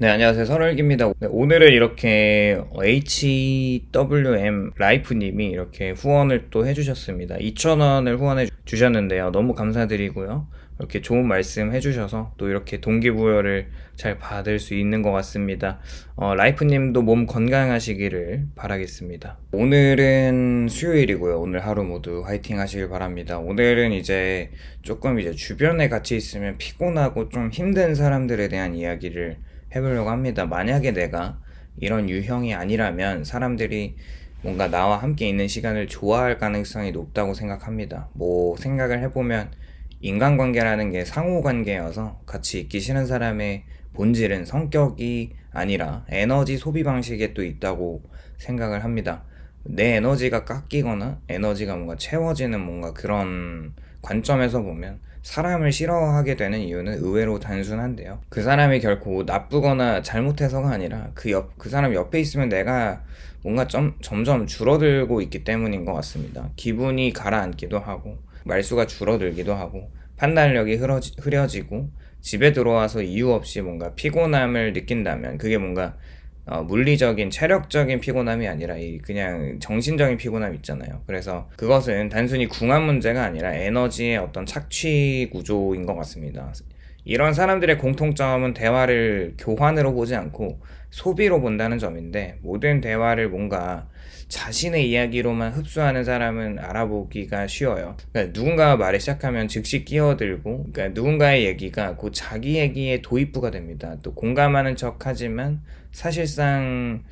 네, 안녕하세요. 설월기입니다. 네, 오늘은 이렇게 HWM 라이프님이 이렇게 후원을 또 해주셨습니다. 2,000원을 후원해 주셨는데요. 너무 감사드리고요. 이렇게 좋은 말씀 해주셔서 또 이렇게 동기부여를 잘 받을 수 있는 것 같습니다. 어, 라이프님도 몸 건강하시기를 바라겠습니다. 오늘은 수요일이고요. 오늘 하루 모두 화이팅 하시길 바랍니다. 오늘은 이제 조금 이제 주변에 같이 있으면 피곤하고 좀 힘든 사람들에 대한 이야기를 해보려고 합니다. 만약에 내가 이런 유형이 아니라면 사람들이 뭔가 나와 함께 있는 시간을 좋아할 가능성이 높다고 생각합니다. 뭐 생각을 해보면 인간관계라는 게 상호관계여서 같이 있기 싫은 사람의 본질은 성격이 아니라 에너지 소비 방식에 또 있다고 생각을 합니다. 내 에너지가 깎이거나 에너지가 뭔가 채워지는 뭔가 그런 관점에서 보면 사람을 싫어하게 되는 이유는 의외로 단순한데요. 그 사람이 결코 나쁘거나 잘못해서가 아니라 그 옆, 그 사람 옆에 있으면 내가 뭔가 점, 점점 줄어들고 있기 때문인 것 같습니다. 기분이 가라앉기도 하고, 말수가 줄어들기도 하고, 판단력이 흐러지, 흐려지고, 집에 들어와서 이유 없이 뭔가 피곤함을 느낀다면, 그게 뭔가 어, 물리적인 체력적인 피곤함이 아니라 이 그냥 정신적인 피곤함 있잖아요. 그래서 그것은 단순히 궁합 문제가 아니라 에너지의 어떤 착취 구조인 것 같습니다. 이런 사람들의 공통점은 대화를 교환으로 보지 않고 소비로 본다는 점인데 모든 대화를 뭔가 자신의 이야기로만 흡수하는 사람은 알아보기가 쉬워요. 그러니까 누군가가 말을 시작하면 즉시 끼어들고, 그러니까 누군가의 얘기가 곧 자기 얘기에 도입부가 됩니다. 또 공감하는 척 하지만 사실상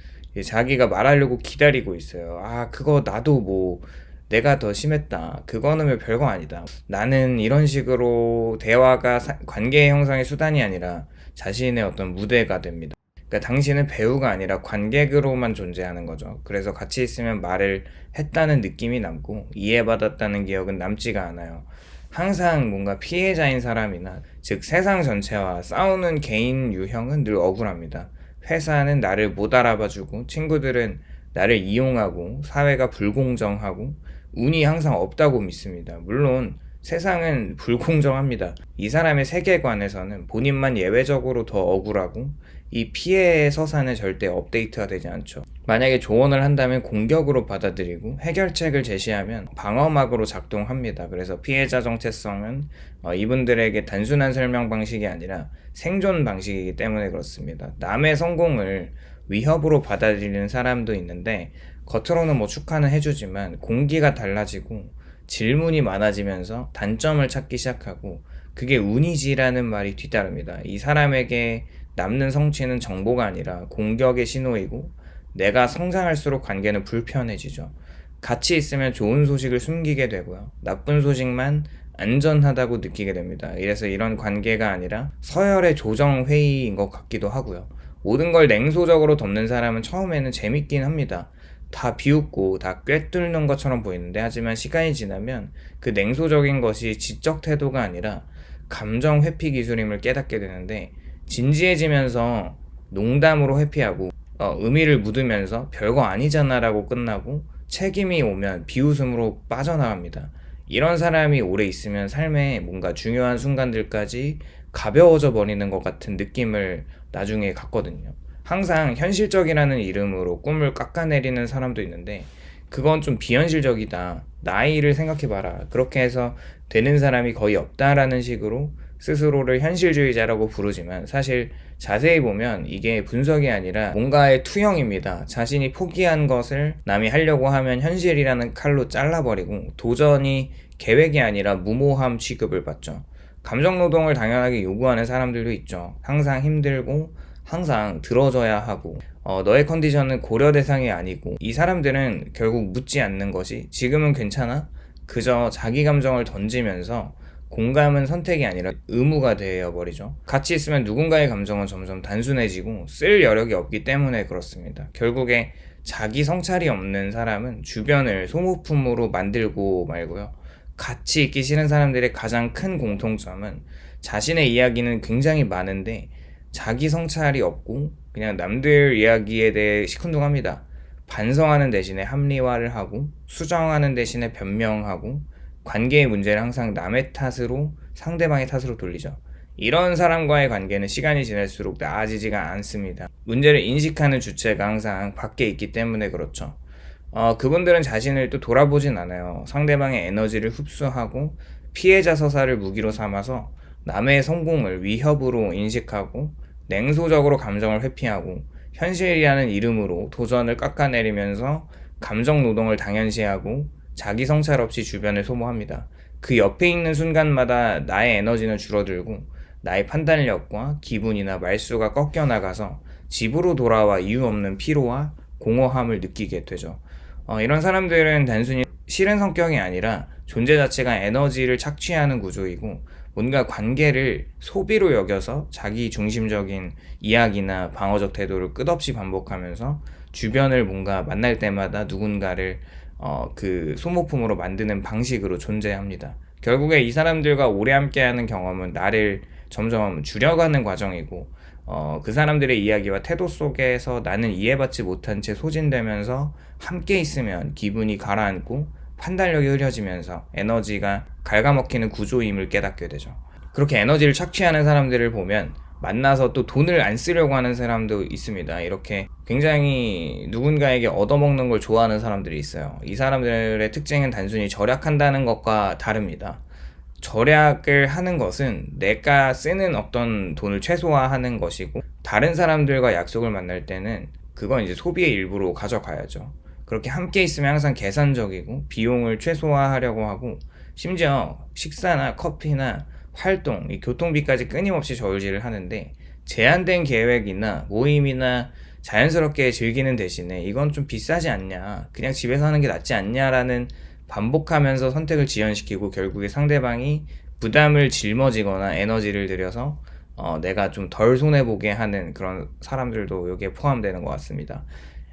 자기가 말하려고 기다리고 있어요. 아, 그거 나도 뭐, 내가 더 심했다. 그거는 왜 별거 아니다. 나는 이런 식으로 대화가 사, 관계 형성의 수단이 아니라 자신의 어떤 무대가 됩니다. 그러니까 당신은 배우가 아니라 관객으로만 존재하는 거죠. 그래서 같이 있으면 말을 했다는 느낌이 남고 이해받았다는 기억은 남지가 않아요. 항상 뭔가 피해자인 사람이나 즉 세상 전체와 싸우는 개인 유형은 늘 억울합니다. 회사는 나를 못 알아봐주고 친구들은 나를 이용하고 사회가 불공정하고 운이 항상 없다고 믿습니다. 물론 세상은 불공정합니다. 이 사람의 세계관에서는 본인만 예외적으로 더 억울하고 이 피해 서사는 절대 업데이트가 되지 않죠. 만약에 조언을 한다면 공격으로 받아들이고 해결책을 제시하면 방어막으로 작동합니다. 그래서 피해자 정체성은 어, 이분들에게 단순한 설명 방식이 아니라 생존 방식이기 때문에 그렇습니다. 남의 성공을 위협으로 받아들이는 사람도 있는데 겉으로는 뭐 축하는 해주지만 공기가 달라지고 질문이 많아지면서 단점을 찾기 시작하고 그게 운이지라는 말이 뒤따릅니다. 이 사람에게 남는 성취는 정보가 아니라 공격의 신호이고 내가 성장할수록 관계는 불편해지죠. 같이 있으면 좋은 소식을 숨기게 되고요. 나쁜 소식만 안전하다고 느끼게 됩니다. 이래서 이런 관계가 아니라 서열의 조정 회의인 것 같기도 하고요. 모든 걸 냉소적으로 덮는 사람은 처음에는 재밌긴 합니다. 다 비웃고 다 꿰뚫는 것처럼 보이는데 하지만 시간이 지나면 그 냉소적인 것이 지적 태도가 아니라 감정 회피 기술임을 깨닫게 되는데 진지해지면서 농담으로 회피하고 어, 의미를 묻으면서 별거 아니잖아라고 끝나고 책임이 오면 비웃음으로 빠져나갑니다. 이런 사람이 오래 있으면 삶에 뭔가 중요한 순간들까지 가벼워져 버리는 것 같은 느낌을 나중에 갖거든요. 항상 현실적이라는 이름으로 꿈을 깎아내리는 사람도 있는데 그건 좀 비현실적이다. 나이를 생각해봐라. 그렇게 해서 되는 사람이 거의 없다라는 식으로 스스로를 현실주의자라고 부르지만 사실 자세히 보면 이게 분석이 아니라 뭔가의 투영입니다. 자신이 포기한 것을 남이 하려고 하면 현실이라는 칼로 잘라버리고 도전이 계획이 아니라 무모함 취급을 받죠. 감정노동을 당연하게 요구하는 사람들도 있죠. 항상 힘들고 항상 들어줘야 하고 어, 너의 컨디션은 고려 대상이 아니고 이 사람들은 결국 묻지 않는 것이 지금은 괜찮아? 그저 자기 감정을 던지면서 공감은 선택이 아니라 의무가 되어버리죠. 같이 있으면 누군가의 감정은 점점 단순해지고 쓸 여력이 없기 때문에 그렇습니다. 결국에 자기 성찰이 없는 사람은 주변을 소모품으로 만들고 말고요. 같이 있기 싫은 사람들의 가장 큰 공통점은 자신의 이야기는 굉장히 많은데 자기 성찰이 없고 그냥 남들 이야기에 대해 시큰둥합니다. 반성하는 대신에 합리화를 하고 수정하는 대신에 변명하고 관계의 문제를 항상 남의 탓으로 상대방의 탓으로 돌리죠. 이런 사람과의 관계는 시간이 지날수록 나아지지가 않습니다. 문제를 인식하는 주체가 항상 밖에 있기 때문에 그렇죠. 어, 그분들은 자신을 또 돌아보진 않아요. 상대방의 에너지를 흡수하고 피해자 서사를 무기로 삼아서 남의 성공을 위협으로 인식하고 냉소적으로 감정을 회피하고 현실이라는 이름으로 도전을 깎아내리면서 감정 노동을 당연시하고 자기 성찰 없이 주변을 소모합니다. 그 옆에 있는 순간마다 나의 에너지는 줄어들고 나의 판단력과 기분이나 말수가 꺾여 나가서 집으로 돌아와 이유 없는 피로와 공허함을 느끼게 되죠. 어, 이런 사람들은 단순히 싫은 성격이 아니라 존재 자체가 에너지를 착취하는 구조이고 뭔가 관계를 소비로 여겨서 자기 중심적인 이야기나 방어적 태도를 끝없이 반복하면서 주변을 뭔가 만날 때마다 누군가를 어, 그 소모품으로 만드는 방식으로 존재합니다. 결국에 이 사람들과 오래 함께하는 경험은 나를 점점 줄여가는 과정이고 어, 그 사람들의 이야기와 태도 속에서 나는 이해받지 못한 채 소진되면서 함께 있으면 기분이 가라앉고 판단력이 흐려지면서 에너지가 갉아먹히는 구조임을 깨닫게 되죠. 그렇게 에너지를 착취하는 사람들을 보면 만나서 또 돈을 안 쓰려고 하는 사람도 있습니다. 이렇게 굉장히 누군가에게 얻어먹는 걸 좋아하는 사람들이 있어요. 이 사람들의 특징은 단순히 절약한다는 것과 다릅니다. 절약을 하는 것은 내가 쓰는 어떤 돈을 최소화하는 것이고 다른 사람들과 약속을 만날 때는 그건 이제 소비의 일부로 가져가야죠. 그렇게 함께 있으면 항상 계산적이고 비용을 최소화하려고 하고 심지어 식사나 커피나 활동, 이 교통비까지 끊임없이 저울질을 하는데 제한된 계획이나 모임이나 자연스럽게 즐기는 대신에 이건 좀 비싸지 않냐, 그냥 집에서 하는 게 낫지 않냐라는 반복하면서 선택을 지연시키고 결국에 상대방이 부담을 짊어지거나 에너지를 들여서 어, 내가 좀 덜 손해보게 하는 그런 사람들도 여기에 포함되는 것 같습니다.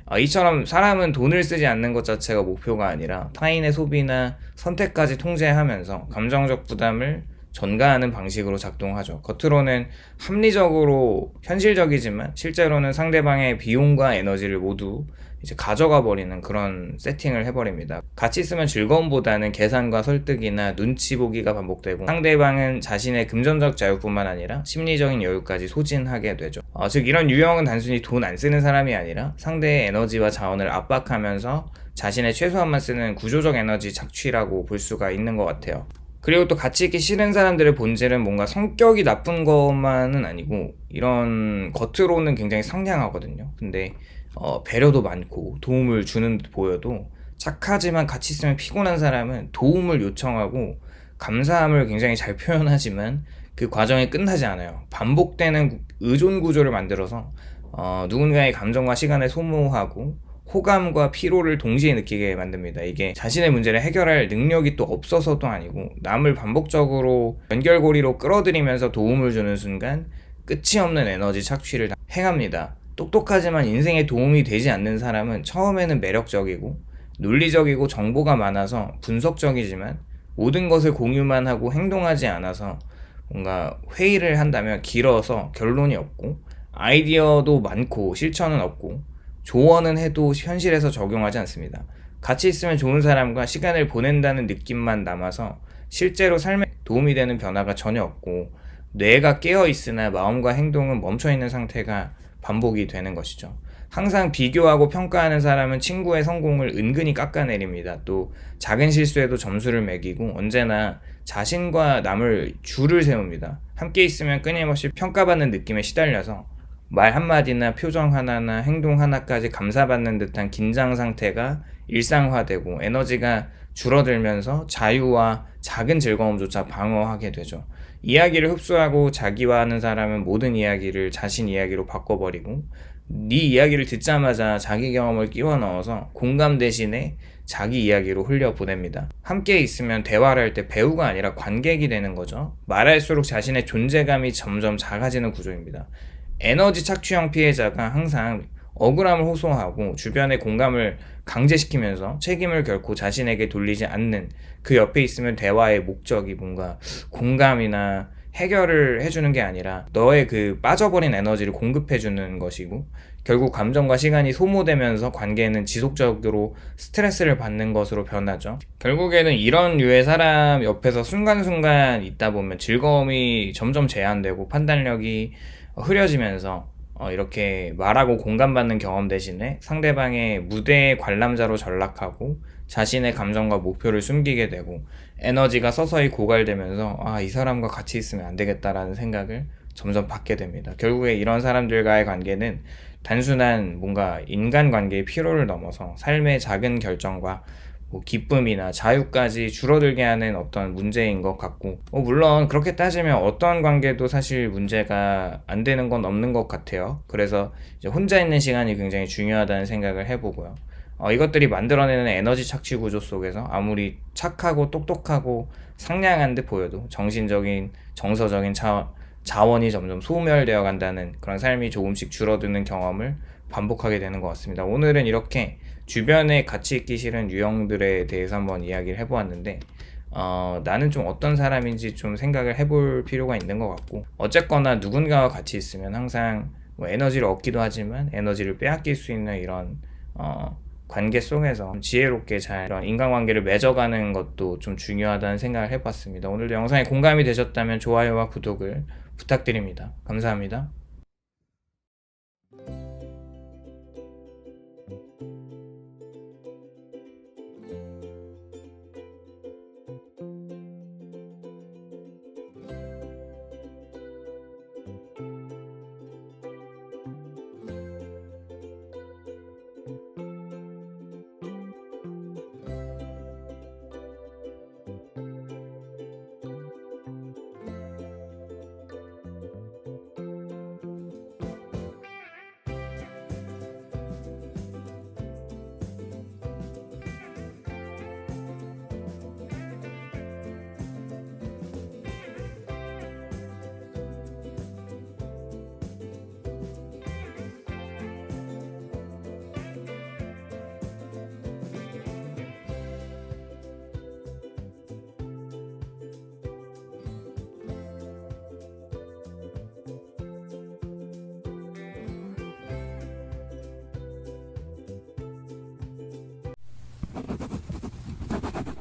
어, 이처럼 사람은 돈을 쓰지 않는 것 자체가 목표가 아니라 타인의 소비나 선택까지 통제하면서 감정적 부담을 전가하는 방식으로 작동하죠. 겉으로는 합리적으로 현실적이지만 실제로는 상대방의 비용과 에너지를 모두 이제 가져가 버리는 그런 세팅을 해버립니다. 같이 있으면 즐거움보다는 계산과 설득이나 눈치 보기가 반복되고 상대방은 자신의 금전적 자유뿐만 아니라 심리적인 여유까지 소진하게 되죠. 어, 즉 이런 유형은 단순히 돈 안 쓰는 사람이 아니라 상대의 에너지와 자원을 압박하면서 자신의 최소한만 쓰는 구조적 에너지 착취라고 볼 수가 있는 것 같아요. 그리고 또 같이 있기 싫은 사람들의 본질은 뭔가 성격이 나쁜 것만은 아니고 이런 겉으로는 굉장히 상냥하거든요. 근데 어, 배려도 많고 도움을 주는 듯 보여도 착하지만 같이 있으면 피곤한 사람은 도움을 요청하고 감사함을 굉장히 잘 표현하지만 그 과정이 끝나지 않아요. 반복되는 의존 구조를 만들어서 어, 누군가의 감정과 시간을 소모하고 호감과 피로를 동시에 느끼게 만듭니다. 이게 자신의 문제를 해결할 능력이 또 없어서도 아니고 남을 반복적으로 연결고리로 끌어들이면서 도움을 주는 순간 끝이 없는 에너지 착취를 행합니다. 똑똑하지만 인생에 도움이 되지 않는 사람은 처음에는 매력적이고 논리적이고 정보가 많아서 분석적이지만 모든 것을 공유만 하고 행동하지 않아서 뭔가 회의를 한다면 길어서 결론이 없고 아이디어도 많고 실천은 없고 조언은 해도 현실에서 적용하지 않습니다. 같이 있으면 좋은 사람과 시간을 보낸다는 느낌만 남아서 실제로 삶에 도움이 되는 변화가 전혀 없고 뇌가 깨어 있으나 마음과 행동은 멈춰 있는 상태가 반복이 되는 것이죠. 항상 비교하고 평가하는 사람은 친구의 성공을 은근히 깎아내립니다. 또 작은 실수에도 점수를 매기고 언제나 자신과 남을 줄을 세웁니다. 함께 있으면 끊임없이 평가받는 느낌에 시달려서 말 한마디나 표정 하나나 행동 하나까지 감사받는 듯한 긴장 상태가 일상화되고 에너지가 줄어들면서 자유와 작은 즐거움조차 방어하게 되죠. 이야기를 흡수하고 자기화하는 사람은 모든 이야기를 자신 이야기로 바꿔버리고 네 이야기를 듣자마자 자기 경험을 끼워 넣어서 공감 대신에 자기 이야기로 흘려보냅니다. 함께 있으면 대화를 할 때 배우가 아니라 관객이 되는 거죠. 말할수록 자신의 존재감이 점점 작아지는 구조입니다. 에너지 착취형 피해자가 항상 억울함을 호소하고 주변의 공감을 강제시키면서 책임을 결코 자신에게 돌리지 않는 그 옆에 있으면 대화의 목적이 뭔가 공감이나 해결을 해주는 게 아니라 너의 그 빠져버린 에너지를 공급해주는 것이고 결국 감정과 시간이 소모되면서 관계는 지속적으로 스트레스를 받는 것으로 변하죠. 결국에는 이런 류의 사람 옆에서 순간순간 있다 보면 즐거움이 점점 제한되고 판단력이 흐려지면서 어, 이렇게 말하고 공감받는 경험 대신에 상대방의 무대의 관람자로 전락하고 자신의 감정과 목표를 숨기게 되고 에너지가 서서히 고갈되면서 아, 이 사람과 같이 있으면 안 되겠다라는 생각을 점점 받게 됩니다. 결국에 이런 사람들과의 관계는 단순한 뭔가 인간 관계의 피로를 넘어서 삶의 작은 결정과 뭐 기쁨이나 자유까지 줄어들게 하는 어떤 문제인 것 같고, 어, 물론 그렇게 따지면 어떤 관계도 사실 문제가 안 되는 건 없는 것 같아요. 그래서 혼자 있는 시간이 굉장히 중요하다는 생각을 해보고요. 어, 이것들이 만들어내는 에너지 착취 구조 속에서 아무리 착하고 똑똑하고 상냥한 듯 보여도 정신적인, 정서적인 차, 자원이 점점 소멸되어 간다는 그런 삶이 조금씩 줄어드는 경험을 반복하게 되는 것 같습니다. 오늘은 이렇게 주변에 같이 있기 싫은 유형들에 대해서 한번 이야기를 해보았는데, 어, 나는 좀 어떤 사람인지 좀 생각을 해볼 필요가 있는 것 같고, 어쨌거나 누군가와 같이 있으면 항상 뭐 에너지를 얻기도 하지만 에너지를 빼앗길 수 있는 이런, 어, 관계 속에서 지혜롭게 잘 이런 인간관계를 맺어가는 것도 좀 중요하다는 생각을 해봤습니다. 오늘도 영상에 공감이 되셨다면 좋아요와 구독을 부탁드립니다. 감사합니다.